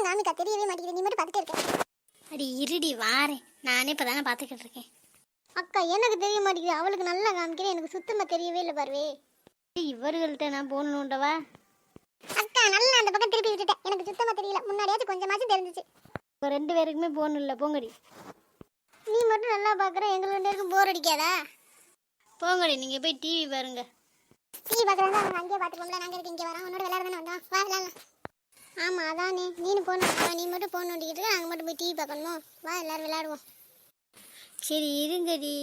முகம் காமிக்கா தெரியவே மாட்டேங்குது. நீ மட்டும் பார்த்துட்டே இருக்க. அடி இருடி வாரேன். நானே இப்போ தானே பார்த்துக்கிட்டு இருக்கேன். அக்கா எனக்கு தெரிய மாட்டேங்குது. அவளுக்கு நல்லா காமிக்கிறேன். எனக்கு சுத்தமா தெரியவே இல்லை பாருவே. இவர்கள்ட்ட நான் போகணுண்டவா அக்கா நல்லா அந்த பக்கம் திருப்பி விட்டுட்டேன். எனக்கு சுத்தமா தெரியல. முன்னாடியாச்சும் கொஞ்சமாச்சும் தெரிஞ்சிச்சு. இப்போ ரெண்டு பேருக்குமே போகணும் இல்லை. போங்கடி. நீ மட்டும் நல்லா பார்க்குற. எங்களுக்கு ரெண்டு பேருக்கும் போர் அடிக்காதா? போங்கடி நீங்கள் போய் டிவி பாருங்க. டிவி பார்க்குறதா நாங்கள் அங்கேயே பார்த்துக்கோம்ல நாங்கள் இங்கே வரோம்? உன்னோட விளையாட தானே வந்தோம். வா விளையாடலாம். ஆமாம் அதானே. நீனு போகணும் நீ மட்டும் போகணும் நோண்டிக்கிட்டு நாங்கள் மட்டும் போய் டிவி பார்க்கணுமோ? வா எல்லாரும் விளையாடுவோம். சரி இருங்கடி.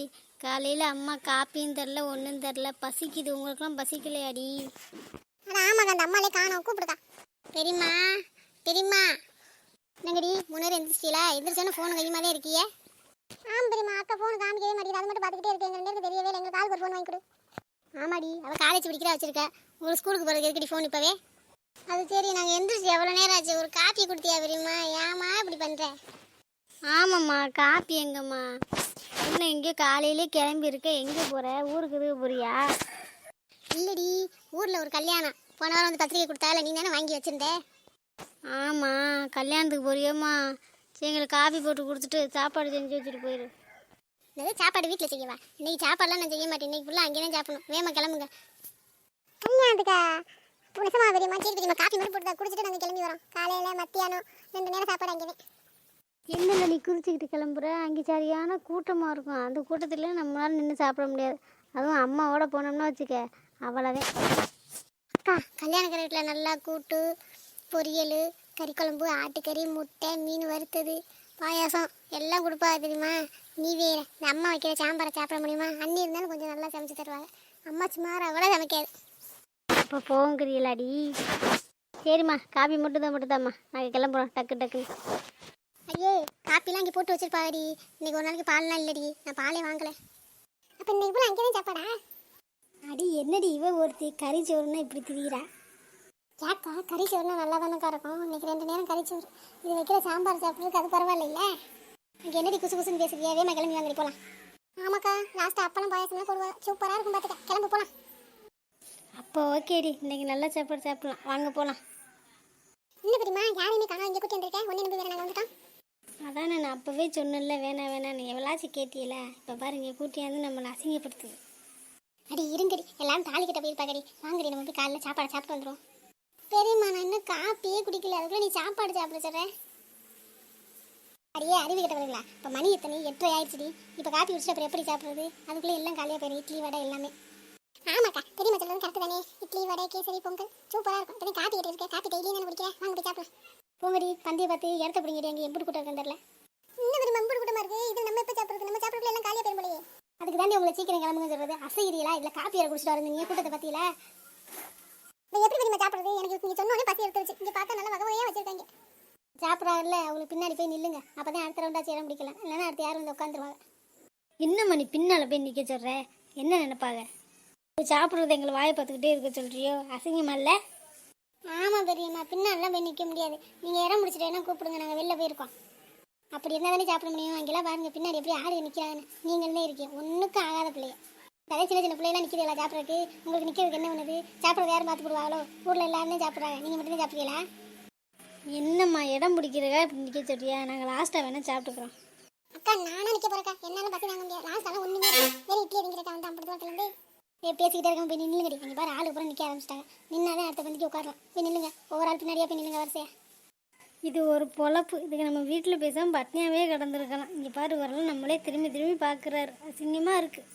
காலையில் அம்மா காப்பியும் தரல ஒன்றும் தரல. பசிக்குது உங்களுக்குலாம் பசிக்கலையாடி? அட ஆமாக்கா அந்த அம்மாலே காணோம். கூப்பிடுக்கா. பெரியம்மா பெரியம்மா. என்னங்கடி முன்னேறி எந்திரிச்சில எந்திரிச்சோன்னு ஃபோன் கையுமா தான் இருக்கியே. ஆமாம் பெரியம்மா அக்கா ஃபோன் காமிக்கவே மாட்டேங்குது. அது மட்டும் பார்த்துக்கிட்டே இருக்கேன். எங்க ரெண்டு தெரியவே இல்லை. எங்களுக்கு கால் ஒரு ஃபோன் வாங்கி கொடு. ஆமாடி அவள் காலேஜ் படிக்கிறா வச்சிருக்க. ஒரு ஸ்கூலுக்கு போகிறதுக்கு எதுக்கடி ஃபோன் இப்போவே? அது சரி நாங்கள் எந்திரிச்சு எவ்வளோ நேரம் ஆச்சு? ஒரு காப்பி கொடுத்தியா பெரியம்மா ஏமா இப்படி பண்ணுற ஆமாம்மா காப்பி எங்கம்மா? என்ன எங்கேயோ காலையிலே கிளம்பி இருக்க? எங்கே போகிற ஊருக்கு இதுக்கு போறியா? இல்லடி ஊரில் ஒரு கல்யாணம். போன வாரம் வந்து பத்திரிக்கை கொடுத்தால நீ தானே வாங்கி வச்சிருந்த? ஆமாம் கல்யாணத்துக்கு போறியோம்மா. சரி எங்களுக்கு காஃபி போட்டு கொடுத்துட்டு சாப்பாடு செஞ்சு வச்சுட்டு போயிரு. என்னது சாப்பாடு வீட்டில் செய்யவா? இன்னைக்கு சாப்பாடுலாம் நான் செய்ய மாட்டேன். இன்னைக்கு ஃபுல்லாக அங்கே தான் சாப்பிடணும். வேமா கிளம்புங்க. கல்யாணத்துக்கா புனிசமா பெரியம்மா சரி பெரியம்மா காஃபி மட்டும் போட்டு குடிச்சிட்டு நாங்கள் கிளம்பி வரோம். காலையில் மத்தியானம் ரெண்டு நேரம் சாப்பாடு அங்கே என்னல நீ குறிச்சிக்கிட்டு கிளம்புற? அங்கே சரியான கூட்டமாக இருக்கும். அந்த கூட்டத்தில் நம்மளால நின்று சாப்பிட முடியாது. அதுவும் அம்மாவோட போனோம்னா வச்சுக்க அவ்வளோதான் அக்கா கல்யாண வீட்டில் நல்லா கூட்டு பொரியல் கறி குழம்பு ஆட்டுக்கறி முட்டை மீன் வறுத்தது பாயாசம் எல்லாம் கொடுப்பா தெரியுமா? நீ வேற. இந்த அம்மா வைக்கிற சாம்பாரை சாப்பிட முடியுமா? அண்ணி இருந்தாலும் கொஞ்சம் நல்லா சமைச்சு தருவாங்க. அம்மா சுமார் அவ்வளோ சமைக்காது. அப்போ போங்கிறியலாடி சரிம்மா காபி மட்டும் தான் மட்டும்தாம்மா நாங்கள் கிளம்புறோம். டக்கு டக்குன்னு ஐயே காப்பிலாம் இங்கே போட்டு வச்சிருப்பாடி இன்னைக்கு ஒரு நாளைக்கு பால்லாம் இல்லடி. நான் பாலே வாங்கல. அப்போ இன்னைக்கு போல அங்கே தான் சாப்பாடா? அடி என்னடி இவ ஒருத்தி? கறி சோறுனா இப்படி திரியிறா? ஏக்கா கறி சோறுனா நல்லா தானக்கா இருக்கும். இன்னைக்கு ரெண்டு நேரம் கறி சோறு. இது வைக்கிற சாம்பார் சாப்பிட்றதுக்கு அது பரவாயில்ல இங்கே என்னடி குசு குசுன்னு பேசுறியா? வேமா கிளம்பி வாங்கடி போகலாம் ஆமாக்கா லாஸ்ட்டாக அப்பளம் பாயசம்லாம் போடுவா. சூப்பராக இருக்கும் பார்த்துக்க கிளம்பு போகலாம் அப்போ ஓகேடி இன்னைக்கு நல்ல சாப்பாடு சாப்பிடலாம். வாங்க போகலாம் இன்னும் பெரியமா யாரையுமே காணோம் இங்கே கூட்டி வந்திருக்கேன். ஒன்று நம்பி வேற நாங்கள் வந்துட்டோம். அதானே நான் அப்போவே சொன்னேன்ல வேணாம் வேணான்னு எவ்வளாச்சும் கேட்டியல? இப்போ பாருங்க கூட்டியாந்து நம்மளை அசிங்கப்படுத்துது. அடி இருங்கடி. எல்லாரும் கிட்ட போயிருப்பாங்கடி வாங்கடி நம்ம போய் காலைல சாப்பாடு சாப்பிட்டு வந்துடும் பெரியம்மா நான் இன்னும் காப்பியே குடிக்கல. அதுக்குள்ள நீ சாப்பாடு சாப்பிட சொல்கிறேன் அடியே அறிவு கிட்டவர்களா இப்போ மணி எத்தனை? எட்டரை ஆயிடுச்சுடி. இப்போ காப்பி குடிச்சிட்டு அப்புறம் எப்படி சாப்பிட்றது? அதுக்குள்ளே எல்லாம் காலியாக போயிடும் இட்லி வடை எல்லாமே. ஆமாக்கா பெரியம்மா சொல்றது கரெக்ட் தானே. இட்லி வடை கேசரி பொங்கல் சூப்பராக இருக்கும். இப்போ காப்பி கேட்டு இருக்கேன் காப்பி டெய்லியும் தானே குடிக்கிறேன் வாங்க போய் சாப்பிடலாம். போங்கடி பந்தியை பார்த்து இடத்த பிடிங்கிடி அங்கே எப்படி கூட்டம் இருக்குன்னு தெரியல. இன்னும் ஒரு மம்புடு கூட்டமாக இருக்கு. இது நம்ம எப்போ சாப்பிட்றது? நம்ம சாப்பிட்றது எல்லாம் காலியாக போயிடும் போலயே. அதுக்கு தாண்டி உங்களை சீக்கிரம் கிளம்புங்க சொல்றது. அசைகிறீங்களா இல்லை காப்பி வேற குடிச்சிட்டு வரீங்க நீங்க கூட்டத்தை பத்தியில? இப்போ எப்படி தெரியுமா சாப்பிட்றது? எனக்கு நீங்க சொன்ன உடனே பசி எடுத்துருச்சு இங்கே பார்த்தா நல்லா வகை வகையாக வச்சிருக்காங்க. சாப்பிட்றாருல அவங்களுக்கு பின்னாடி போய் நில்லுங்க. அப்போ தான் அடுத்த ரவுண்டாச்சு இடம் பிடிக்கலாம் இல்லைன்னா அடுத்து யாரும் வந்து உட்காந்துருவாங்க. இன்னும் மணி பின்னால் போய் நிற்க சொல்கிற என்ன நினைப்பாங்க? சாப்பிட்றது எங்களை வாயை பார்த்துக்கிட்டே இருக்க சொல்கிறியோ அசிங்கமா இல்லை? ஆமாம் பெரியம்மா பின்னாலாம் போய் நிற்க முடியாது. நீங்கள் இடம் முடிச்சிட்டு வேணா கூப்பிடுங்க? நாங்கள் வெளில போயிருக்கோம். அப்படி இருந்தால் தானே சாப்பிட முடியும்? அங்கெல்லாம் பாருங்க பின்னாடி எப்படி ஆடு நிற்கிறாங்கன்னு நீங்களே இருக்கீங்க. ஒன்றுக்கும் ஆகாத பிள்ளைய. அதே சின்ன சின்ன பிள்ளைலாம் நிற்கிறீங்களா சாப்பிட்றதுக்கு. உங்களுக்கு நிற்கிறதுக்கு என்ன பண்ணுது சாப்பிட்றது யாரும் பார்த்து போடுவாங்களோ? ஊரில் எல்லாருமே சாப்பிட்றாங்க. நீங்கள் மட்டும் தான் சாப்பிட்றீங்களா என்னம்மா இடம் பிடிக்கிறதா இப்படி நிற்க சொல்றியா? நாங்கள் லாஸ்ட்டாக வேணால் சாப்பிட்டுக்குறோம். அக்கா நானும் நிற்க போறக்கா என்னாலும் பசி வாங்க முடியாது. லாஸ்ட் எல்லாம் ஒன்றுமே. வெறும் இட்லி ஏ பேசிக்கிட்டே இருக்க போய் நில்லுங்கடி. இங்கே பாரு ஆளு பூரா நிற்க ஆரம்பிச்சிட்டாங்க. நின்னாதான் அடுத்த பந்திக்கு உட்காரலாம் போய் நில்லுங்க. ஒவ்வொரு ஆள் பின்னாடியே போய் நில்லுங்க வரிசையா. இது ஒரு பொழப்பு. இதுக்கு நம்ம வீட்டில் பேசாமல் பட்னியாகவே கிடந்திருக்கலாம். இங்கே பாரு வரலாம் நம்மளே திரும்பி திரும்பி பார்க்குறாரு அசிங்கமாக இருக்குது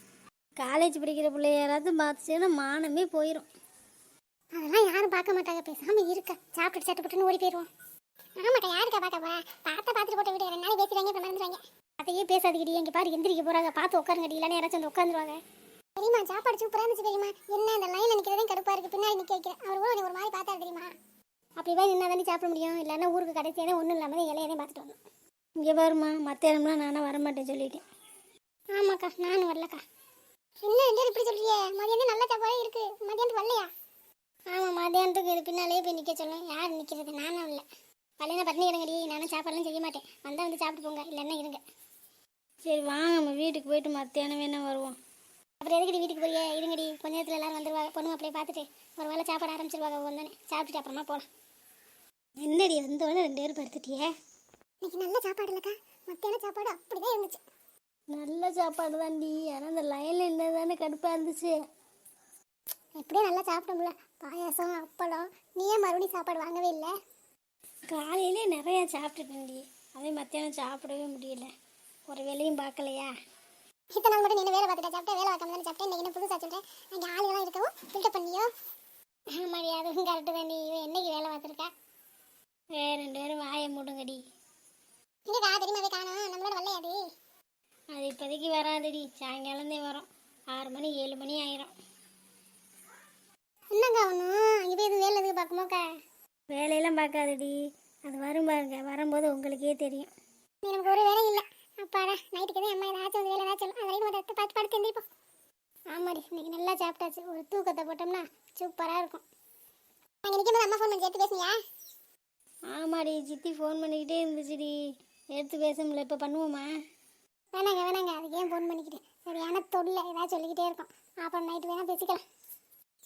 காலேஜ் படிக்கிற பிள்ளைய யாராவது பார்த்துச்சுன்னா மானமே போயிடும் அதெல்லாம் யாரும் பார்க்க மாட்டாங்க. பேசாம இருக்க. சாப்பிட்டு சட்டுப்பட்டுன்னு ஓடி போயிடுவோம். ஆமாக்கா யாருக்கா பார்க்க போறா? பார்த்தா பார்த்துட்டு போட்ட வீடு ரெண்டு நாள் பேசுறாங்க அப்புறம் மறந்துடுவாங்க அதையே பேசாதீங்கடி. இங்கே பாரு எந்திரிக்க போறாங்க. பார்த்து உட்காருங்கடி. இல்லைன்னா யாராச்சும் வந்து உட்காந்துருவாங்க. தெரியுமா சாப்பாடு சூப்பராக இருந்துச்சு தெரியுமா? என்ன அந்த லைனில் நிற்கிறதே கடுப்பாக இருக்குது பின்னாடி நிற்க வைக்கிறேன் அவர் கூட ஒரு மாதிரி பார்த்தா தெரியுமா? அப்படி போய் நின்னா தானே சாப்பிட முடியும். இல்லைன்னா ஊருக்கு கடைசியாக ஒன்றும் இல்லாமல் இலையதையும் பார்த்துட்டு வந்தோம் இங்கே பாருமா மற்ற இடம்லாம் நானும் வரமாட்டேன் சொல்லிட்டேன். ஆமாக்கா நானும் வரலக்கா. என்ன ரெண்டு இப்படி சொல்றியே மதியானம் நல்ல சாப்பாடே இருக்கு. மதியானத்துக்கு வரலையா? ஆமாம் மதியானத்துக்கு இது பின்னாலேயே போய் நிற்க சொல்லுவேன். யார் நிற்கிறது நானும் இல்லை பள்ளினா பட்டினி கிடங்கடி நானும் சாப்பாடுலாம் செய்ய மாட்டேன். வந்தால் வந்து சாப்பிட்டு போங்க இல்லைன்னா இருங்க. சரி வாங்க நம்ம வீட்டுக்கு போயிட்டு மத்தியானம் வேணா வருவோம். அப்புறம் எதுக்கடி வீட்டுக்கு போறியே? இருங்கடி. கொஞ்ச நேரத்தில் எல்லாரும் வந்துருவாங்க. பொண்ணு அப்படியே பார்த்துட்டு ஒரு வேளை சாப்பாடு ஆரம்பிச்சிருவாங்க. வந்தோடனே சாப்பிட்டுட்டு அப்புறமா போகலாம் என்னடி வந்தோடனே ரெண்டு பேரும் படுத்துட்டியே? இன்னைக்கு நல்ல சாப்பாடு இல்லக்கா. மத்தியான சாப்பாடு அப்படிதான் இருந்துச்சு. நல்ல சாப்பாடு தான்டி ஆனால் அந்த லைனில் என்ன தானே கடுப்பாக இருந்துச்சு. எப்படியும் நல்லா சாப்பிட்டோம்ல பாயாசம் அப்பளம். நீ ஏன் மறுபடியும் சாப்பாடு வாங்கவே இல்லை. காலையிலே நிறைய சாப்பிட்டுட்டேன்டி அதே மத்தியானம் சாப்பிடவே முடியல. ஒரு வேலையும் பார்க்கலையா? இத்தனை நாள் மட்டும் நீ வேலை பார்த்துட்டா? சாப்பிட்டேன் வேலை பார்க்காம தானே சாப்பிட்டேன் இன்னைக்கு என்ன புதுசாக சொல்கிறேன் அங்கே ஆளுகளாம் இருக்கவும் ஃபில்டர் பண்ணியோ? ஆமாடி அதுவும் கரெக்டு தான் நீ என்னைக்கு வேலை பார்த்துருக்கா? ஏ ரெண்டு பேரும் வாயை மூடுங்கடி. எங்கக்கா தெரியுமாவே காணும். நம்மளோட வரலையாது அது இப்போதைக்கு வராதுடி. சாயங்காலந்தே வரும். ஆறு மணி ஏழு மணி ஆயிரும். என்னக்கா ஒன்றும் போய் எதுவும் வேலை எதுவும் பார்க்குமோக்கா வேலையெல்லாம் பார்க்காதடி. அது வரும் பாருங்க. வரும்போது உங்களுக்கே தெரியும். நமக்கு ஒரு வேலையும் இல்லை. அப்பாடா நைட்டுக்கு தான் அம்மா ஏதாச்சும் வந்து வேலை ஏதாச்சும் சொல்லும் அதையும் அதை பார்த்து எந்திரிப்போம் ஆமாடி இன்னைக்கு நல்லா சாப்பிட்டாச்சு ஒரு தூக்கத்தை போட்டோம்னா சூப்பராக இருக்கும். நாங்கள் நிற்கும் அம்மா ஃபோன் பண்ணி சேர்த்து பேசுனியா? ஆமாடி சித்தி ஃபோன் பண்ணிக்கிட்டே இருந்துச்சுடி. எடுத்து பேச முடியல இப்போ பண்ணுவோமா? வேணாங்க வேணாங்க. அதுக்கு ஏன் ஃபோன் பண்ணிக்கிட்டு சரியான தொல்லை. ஏதாவது சொல்லிக்கிட்டே இருக்கோம். அப்புறம் நைட்டு வேணா பேசிக்கலாம்.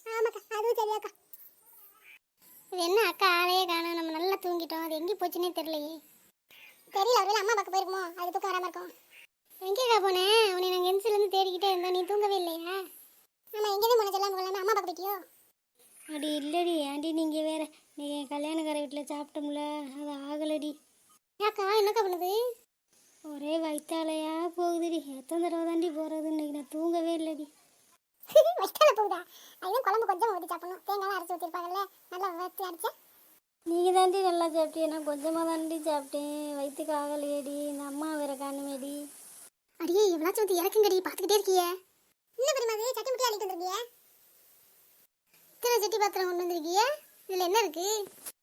ஆமாக்கா அதுவும் சரியாக்கா. இது என்ன அக்கா ஆளையே காணோம். நம்ம நல்லா தூங்கிட்டோம். அது எங்கே போச்சுன்னே தெரியலையே. தெரியல ஒருவேளை அம்மா பார்க்க போயிருக்குமோ? அது தூக்கம் வராமல் இருக்கும். எங்கேக்கா போனேன் உன்னை நாங்கள் என்சிலேருந்து தேடிக்கிட்டே இருந்தோம் நீ தூங்கவே இல்லையா? ஆமாம் எங்கே தான் போன சொல்லாமல் கொள்ளாமல் அம்மா பார்க்க போயிட்டியோ? அடி இல்லடி. ஆண்டி நீங்கள் வேற நீங்கள் கல்யாணக்கார வீட்டில் சாப்பிட்டோம்ல. அது ஆகலடி. ஏக்கா என்னக்கா பண்ணுது? ஒரே வயிற்றாலையா போகுதுடி. எத்தனை தடவை தாண்டி போகிறது இன்னைக்கு நான் தூங்கவே இல்லடி. வயிற்றால போகுதா? அதுவும் குழம்பு கொஞ்சம் ஊற்றி சாப்பிடணும். தேங்காய் அரைச்சி ஊற்றிருப்பாங்கல்ல நல்லா வறுத்து அரைச்சா? நீங்கள் தாண்டி நல்லா சாப்பிட்டியே? நான் கொஞ்சமாக தாண்டி சாப்பிட்டேன். வயிற்றுக்கு ஆகலையேடி. இந்த அம்மா வேற காணுமேடி. அடியே எவ்வளோச்சும் வந்து இறக்குங்கடி பார்த்துக்கிட்டே இருக்கியே. என்ன பெரியமா அது சட்டி முட்டி அள்ளிட்டு வந்திருக்கியே? இத்தனை சட்டி பாத்திரம் கொண்டு வந்திருக்கியே? இதில் என்ன இருக்கு?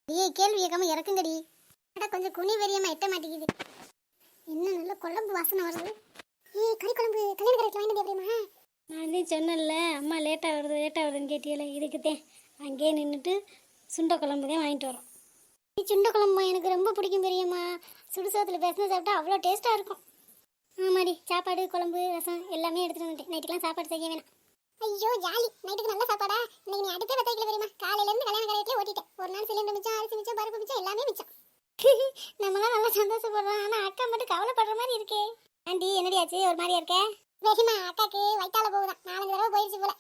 அடியே கேள்வி கேட்காம இறக்குங்கடி அட கொஞ்சம் குனி வெறியமா எட்ட மாட்டேங்குது. என்ன நல்ல குழம்பு வாசனை வருது. ஏய் கறி குழம்பு கல்யாண கரைக்கு வாங்கிட்டு எப்படிமா நான் தான் சொன்னேன்ல அம்மா லேட்டாக வருது லேட்டாக வருதுன்னு கேட்டியல. இதுக்குத்தேன் அங்கேயே நின்றுட்டு சுண்டை குழம்பு தான் வாங்கிட்டு வரோம். சுண்ட குழம்பு எனக்கு ரொம்ப பிடிக்கும் பெரியம்மா. சுடுசாதத்தில் பேசினா சாப்பிட்டா அவ்வளோ டேஸ்ட்டாக இருக்கும். ஆமாடி சாப்பாடு குழம்பு ரசம் எல்லாமே எடுத்துட்டு வந்துட்டேன். நைட்டுக்கெல்லாம் சாப்பாடு செய்ய வேணாம். ஐயோ ஜாலி. நைட்டுக்கு நல்ல சாப்பாடா? இன்னைக்கு நீ அடுப்பே பத்த வைக்கல பெரியம்மா. காலையில இருந்து கல்யாண கரையிலே ஓட்டிட்டேன். ஒரு நாள் சிலிண்டர் மிச்சம் அரிசி மிச்சம் பருப்பு மிச்சம் எல்லாமே மிச்சம். நம்மளாம் நல்லா சந்தோஷப்படுறோம். ஆனா அக்கா மட்டும் கவலைப்படுற மாதிரி இருக்கே. ஆண்டி என்னடி ஆச்சு? ஒரு மாதிரியா இருக்க? பெரியம்மா அக்காக்கு வயித்தால போகுதான். நாலஞ்சு தடவை போயிடுச்சு போல.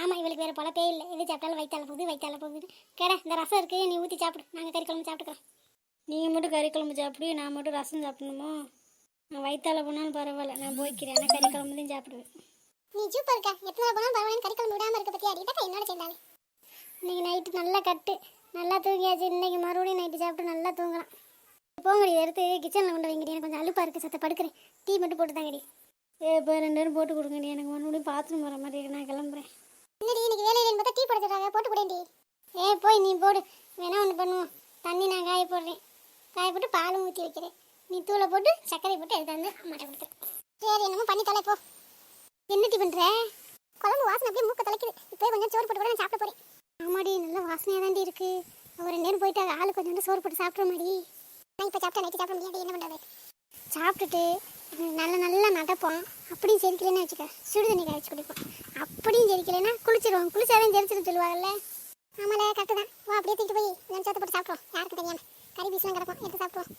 ஆமா இவளுக்கு வேற பழப்பே இல்லை. எது சாப்பிட்டாலும் வயித்தால போகுது வயித்தால போகுது. கேட இந்த ரசம் இருக்கு நீ ஊற்றி சாப்பிடு. நாங்கள் கறி குழம்பு சாப்பிட்டுக்கிறோம். நீங்கள் மட்டும் கறி குழம்பு சாப்பிடு நான் மட்டும் ரசம் சாப்பிடணுமோ? நான் வயிற்றால போனாலும் பரவாயில்ல. நான் போய்க்கிறேன். ஆனால் கறி குழம்பு தான் சாப்பிடுவேன். நீ சூப்பர் இருக்கா. எத்தனை போனாலும் பரவாயில்ல கறி குழம்பு விடாம இருக்க பத்தி அடிக்கா என்னோட சேர்ந்தாலே? இன்னைக்கு நைட்டு நல்லா கட்டு. நல்லா தூங்கியாச்சு. இன்னைக்கு மறுபடியும் நைட்டு சாப்பிட்டு நல்லா தூங்கலாம். போங்கடி எடுத்து கிச்சனில் கொண்டு வைங்கடி. எனக்கு கொஞ்சம் அலுப்பாக இருக்குது சத்த படுக்கிறேன். டீ மட்டும் போட்டு தாங்கடி ஏ இப்போ ரெண்டு பேரும் போட்டு கொடுங்கடி. எனக்கு மறுபடியும் பாத்ரூம் வர மாதிரி நான் கிளம்புறேன். என்னடி இன்னைக்கு வேலையில் பார்த்தா டீ போட போட்டு கொடுேன்டி ஏ போய் நீ போடு. வேணா ஒன்று பண்ணுவோம் தண்ணி நான் காய போடுறேன். காய போட்டு பாலும் ஊற்றி வைக்கிறேன். நீ தூளை போட்டு சர்க்கரை போட்டு எடுத்தாந்து அம்மாட்ட கொடுத்துரு சரி என்னமோ பண்ணி தலை போ. என்ன டீ பண்ணுற குழம்பு வாசனை அப்படியே மூக்க தலைக்குது. இப்போ கொஞ்சம் சோறு போட்டு கூட நான் சாப்பிட போகிறேன் ஆமாடி நல்ல வாசனையாக தாண்டி இருக்கு ஒரு நேரம் போயிட்டு ஆளுக்கு ஆளு கொஞ்சம் சோறு போட்டு சாப்பிட்ற மாதிரி நான் இப்போ சாப்பிட்டா நைட்டு சாப்பிட முடியாது. என்ன பண்ணுறது சாப்பிட்டுட்டு நல்ல நல்லா நடப்போம். அப்படியும் செரிக்கலைன்னு வச்சுக்க சுடு தண்ணி காய்ச்சி குடிப்போம். அப்படியும் செரிக்கலைன்னா குளிச்சிருவோம். குளிச்சாதான் ஜெரிச்சிடும் சொல்லுவாங்கல்ல. ஆமாம்ல கரெக்டு தான். வா அப்படியே தூக்கிட்டு போய் லஞ்சத்தை போட்டு சாப்பிட்றோம் யாருக்கும் தெரியாமல் கறி பீஸ்லாம் கிடப்போம் எடுத்து சாப்பிடுவோம்